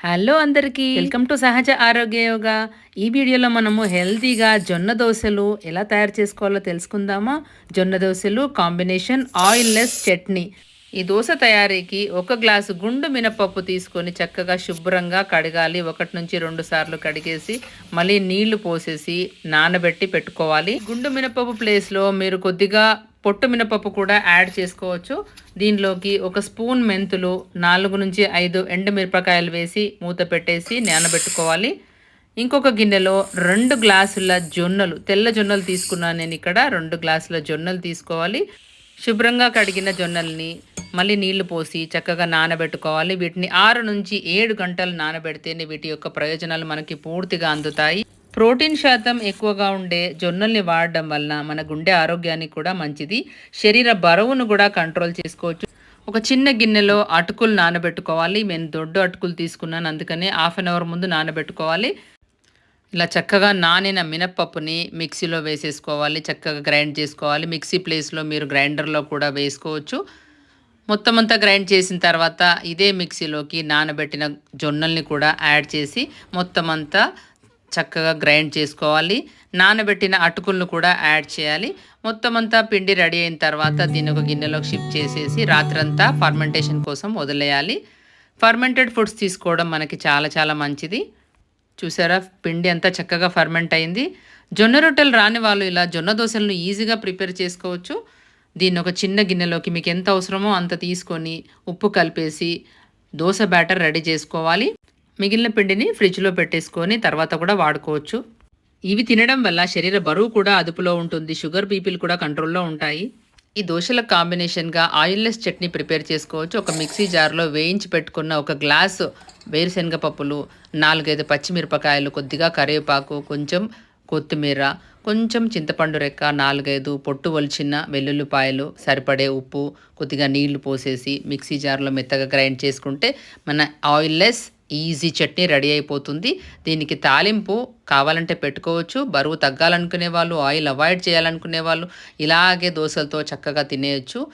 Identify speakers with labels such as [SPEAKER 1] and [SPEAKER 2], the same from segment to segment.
[SPEAKER 1] Hello అందరికీ. Welcome to సహజ ఆరోగ్య యోగా. ఈ వీడియోలో మనము హెల్తీగా జొన్న దోశలు ఎలా తయారు చేసుకోవాలో తెలుసుకుందామా? జొన్న దోశలు కాంబినేషన్ ఆయిల్లెస్ చట్నీ. ఈ దోశ తయారీకి ఒక గ్లాసు గుండు మినపప్పు తీసుకొని చక్కగా శుభ్రంగా కడగాలి. ఒకటి నుంచి రెండు సార్లు కడిగేసి మళ్ళీ నీళ్ళు పోసేసి నానబెట్టి పెట్టుకోవాలి. గుండు మినపప్పు ప్లేస్లో మీరు కొద్దిగా పొట్టు మినపప్పు కూడా యాడ్ చేసుకోవచ్చు. దీనిలోకి ఒక స్పూన్ మెంతులు నాలుగు నుంచి ఐదు ఎండుమిరపకాయలు వేసి మూత పెట్టేసి నానబెట్టుకోవాలి. ఇంకొక గిన్నెలో రెండు గ్లాసుల జొన్నలు తెల్ల జొన్నలు తీసుకున్నాను నేను ఇక్కడ. రెండు గ్లాసుల జొన్నలు తీసుకోవాలి. శుభ్రంగా కడిగిన జొన్నల్ని మళ్ళీ నీళ్ళు పోసి చక్కగా నానబెట్టుకోవాలి. వీటిని ఆరు నుంచి ఏడు గంటలు నానబెడితేనే వీటి యొక్క ప్రయోజనాలు మనకి పూర్తిగా అందుతాయి. ప్రోటీన్ శాతం ఎక్కువగా ఉండే జొన్నల్ని వాడడం వలన మన గుండె ఆరోగ్యానికి కూడా మంచిది. శరీర బరువును కూడా కంట్రోల్ చేసుకోవచ్చు. ఒక చిన్న గిన్నెలో అటుకులు నానబెట్టుకోవాలి. నేను దొడ్డు అటుకులు తీసుకున్నాను. అందుకనే హాఫ్ అన్ అవర్ ముందు నానబెట్టుకోవాలి. ఇలా చక్కగా నానిన మినప్పప్పుని మిక్సీలో వేసేసుకోవాలి. చక్కగా గ్రైండ్ చేసుకోవాలి. మిక్సీ ప్లేస్లో మీరు గ్రైండర్లో కూడా వేసుకోవచ్చు. మొత్తం అంతా గ్రైండ్ చేసిన తర్వాత ఇదే మిక్సీలోకి నానబెట్టిన జొన్నల్ని కూడా యాడ్ చేసి మొత్తం అంతా చక్కగా గ్రైండ్ చేసుకోవాలి. నానబెట్టిన అటుకులను కూడా యాడ్ చేయాలి. మొత్తం అంతా పిండి రెడీ అయిన తర్వాత దీన్ని ఒక గిన్నెలోకి షిఫ్ట్ చేసేసి రాత్రంతా ఫర్మెంటేషన్ కోసం వదిలేయాలి. ఫర్మెంటెడ్ ఫుడ్స్ తీసుకోవడం మనకి చాలా చాలా మంచిది. చూసారా? పిండి అంతా చక్కగా ఫర్మెంట్ అయింది. జొన్న రొట్టెలు రాని వాళ్ళు ఇలా జొన్న దోశలను ఈజీగా ప్రిపేర్ చేసుకోవచ్చు. దీన్ని ఒక చిన్న గిన్నెలోకి మీకు ఎంత అవసరమో అంత తీసుకొని ఉప్పు కలిపేసి దోశ బ్యాటర్ రెడీ చేసుకోవాలి. మిగిలిన పిండిని ఫ్రిడ్జ్లో పెట్టేసుకొని తర్వాత కూడా వాడుకోవచ్చు. ఇవి తినడం వల్ల శరీర బరువు కూడా అదుపులో ఉంటుంది షుగర్ బీపీలు కూడా కంట్రోల్లో ఉంటాయి. ఈ దోశల కాంబినేషన్గా ఆయిల్లెస్ చట్నీ ప్రిపేర్ చేసుకోవచ్చు. ఒక మిక్సీ జార్లో వేయించి పెట్టుకున్న ఒక గ్లాసు వేరుశనగ పప్పులు నాలుగైదు పచ్చిమిరపకాయలు కొద్దిగా కరివేపాకు కొంచెం కొత్తిమీర కొంచెం చింతపండు రెక్క నాలుగైదు పొట్టు వలిచిన వెల్లుల్లిపాయలు సరిపడే ఉప్పు కొద్దిగా నీళ్ళు పోసేసి మిక్సీ జార్లో మెత్తగా గ్రైండ్ చేసుకుంటే మన ఆయిల్లెస్ ఈజీ చట్నీ రెడీ అయిపోతుంది. దీనికి తాలింపు కావాలంటే పెట్టుకోవచ్చు. బరువు తగ్గాలనుకునే వాళ్ళు ఆయిల్ అవాయిడ్ చేయాలనుకునే వాళ్ళు ఇలాగే దోశలతో చక్కగా తినేయచ్చు.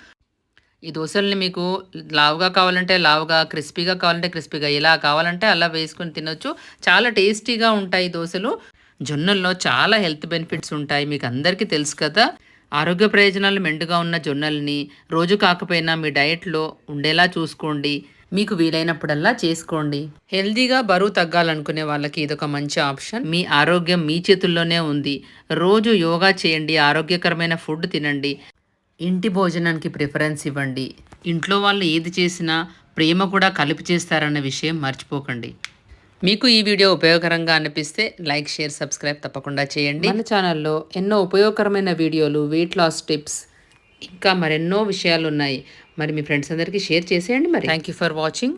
[SPEAKER 1] ఈ దోశల్ని మీకు లావుగా కావాలంటే లావుగా క్రిస్పీగా కావాలంటే క్రిస్పీగా ఇలా కావాలంటే అలా వేసుకొని తినొచ్చు. చాలా టేస్టీగా ఉంటాయి దోశలు. జొన్నల్లో చాలా హెల్త్ బెనిఫిట్స్ ఉంటాయి. మీకు అందరికీ తెలుసు కదా. ఆరోగ్య ప్రయోజనాలు మెండుగా ఉన్న జొన్నల్ని రోజు కాకపోయినా మీ డయట్లో ఉండేలా చూసుకోండి. మీకు వీలైనప్పుడల్లా చేసుకోండి. హెల్దీగా బరువు తగ్గాలనుకునే వాళ్ళకి ఇదొక మంచి ఆప్షన్. మీ ఆరోగ్యం మీ చేతుల్లోనే ఉంది. రోజు యోగా చేయండి ఆరోగ్యకరమైన ఫుడ్ తినండి. ఇంటి భోజనానికి ప్రిఫరెన్స్ ఇవ్వండి. ఇంట్లో వాళ్ళు ఏది చేసినా ప్రేమ కూడా కలిపి చేస్తారన్న విషయం మర్చిపోకండి. మీకు ఈ వీడియో ఉపయోగకరంగా అనిపిస్తే లైక్ షేర్ సబ్స్క్రైబ్ తప్పకుండా చేయండి. మన ఛానల్లో ఎన్నో ఉపయోగకరమైన వీడియోలు వెయిట్ లాస్ టిప్స్ ఇంకా మరెన్నో విషయాలు ఉన్నాయి మరి మీ ఫ్రెండ్స్ అందరికీ షేర్ చేసేయండి మరి. Thank you for watching